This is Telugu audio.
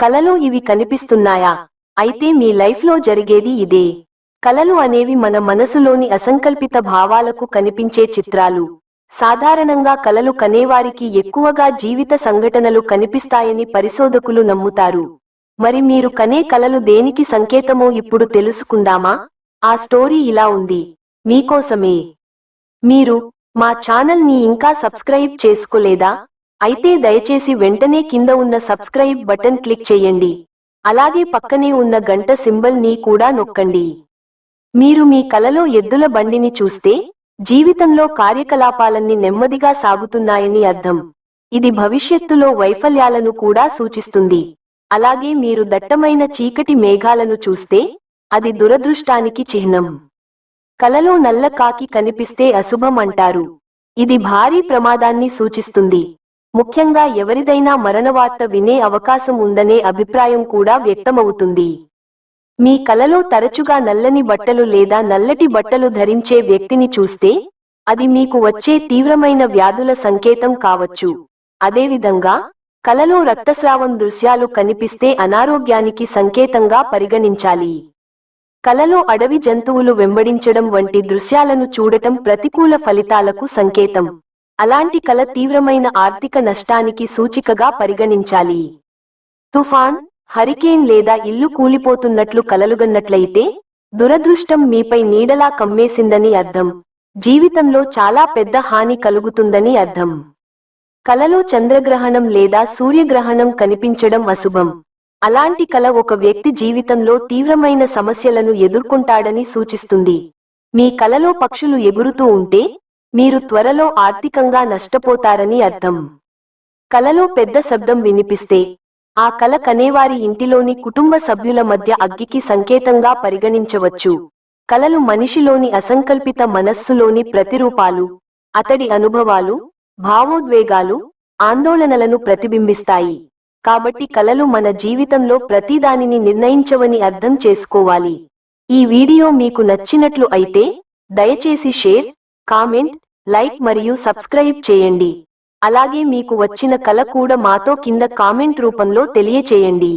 కలలో ఇవి కనిపిస్తున్నాయా? అయితే మీ లైఫ్లో జరిగేది ఇదే. కలలు అనేవి మన మనసులోని అసంకల్పిత భావాలకు కనిపించే చిత్రాలు. సాధారణంగా కలలు కనేవారికి ఎక్కువగా జీవిత సంఘటనలు కనిపిస్తాయని పరిశోధకులు నమ్ముతారు. మరి మీరు కనే కలలు దేనికి సంకేతమో ఇప్పుడు తెలుసుకుందామా? ఆ స్టోరీ ఇలా ఉంది. మీకోసమే. మీరు మా ఛానల్ని ఇంకా సబ్స్క్రైబ్ చేసుకోలేదా? అయితే దయచేసి వెంటనే కింద ఉన్న సబ్స్క్రైబ్ బటన్ క్లిక్ చేయండి. అలాగే పక్కనే ఉన్న గంట సింబల్ని కూడా నొక్కండి. మీరు మీ కలలో ఎద్దుల బండిని చూస్తే జీవితంలో కార్యకలాపాలన్నీ నెమ్మదిగా సాగుతున్నాయని అర్థం. ఇది భవిష్యత్తులో వైఫల్యాలను కూడా సూచిస్తుంది. అలాగే మీరు దట్టమైన చీకటి మేఘాలను చూస్తే అది దురదృష్టానికి చిహ్నం. కలలో నల్ల కాకి కనిపిస్తే అశుభం అంటారు. ఇది భారీ ప్రమాదాన్ని సూచిస్తుంది. ముఖ్యంగా ఎవరిదైనా మరణవార్త వినే అవకాశం ఉందనే అభిప్రాయం కూడా వ్యక్తమవుతుంది. మీ కలలో తరచుగా నల్లని బట్టలు లేదా నల్లటి బట్టలు ధరించే వ్యక్తిని చూస్తే అది మీకు వచ్చే తీవ్రమైన వ్యాధుల సంకేతం కావచ్చు. అదేవిధంగా కలలో రక్తస్రావం దృశ్యాలు కనిపిస్తే అనారోగ్యానికి సంకేతంగా పరిగణించాలి. కలలో అడవి జంతువులు వెంబడించడం వంటి దృశ్యాలను చూడటం ప్రతికూల ఫలితాలకు సంకేతం. అలాంటి కల తీవ్రమైన ఆర్థిక నష్టానికి సూచికగా పరిగణించాలి. తుఫాన్ హరికేన్ లేదా ఇల్లు కూలిపోతున్నట్లు కలలుగన్నట్లయితే దురదృష్టం మీపై నీడలా కమ్మేసిందని అర్థం. జీవితంలో చాలా పెద్ద హాని కలుగుతుందని అర్థం. కలలో చంద్రగ్రహణం లేదా సూర్యగ్రహణం కనిపించడం అశుభం. అలాంటి కల ఒక వ్యక్తి జీవితంలో తీవ్రమైన సమస్యలను ఎదుర్కొంటాడని సూచిస్తుంది. మీ కలలో పక్షులు ఎగురుతూ ఉంటే మీరు త్వరలో ఆర్థికంగా నష్టపోతారని అర్థం. కలలో పెద్ద శబ్దం వినిపిస్తే ఆ కల కనేవారి ఇంటిలోని కుటుంబ సభ్యుల మధ్య అగ్గికి సంకేతంగా పరిగణించవచ్చు. కలలు మనిషిలోని అసంకల్పిత మనస్సులోని ప్రతిరూపాలు అతడి అనుభవాలు భావోద్వేగాలు ఆందోళనలను ప్రతిబింబిస్తాయి. కాబట్టి కలలు మన జీవితంలో ప్రతిదానిని నిర్ణయించవని అర్థం చేసుకోవాలి. ఈ వీడియో మీకు నచ్చినట్లు అయితే దయచేసి షేర్ కామెంట్ లైక్ మరియు సబ్స్క్రైబ్ చేయండి. అలాగే మీకు వచ్చిన కల కూడా మాతో కింద కామెంట్ రూపంలో తెలియచేయండి.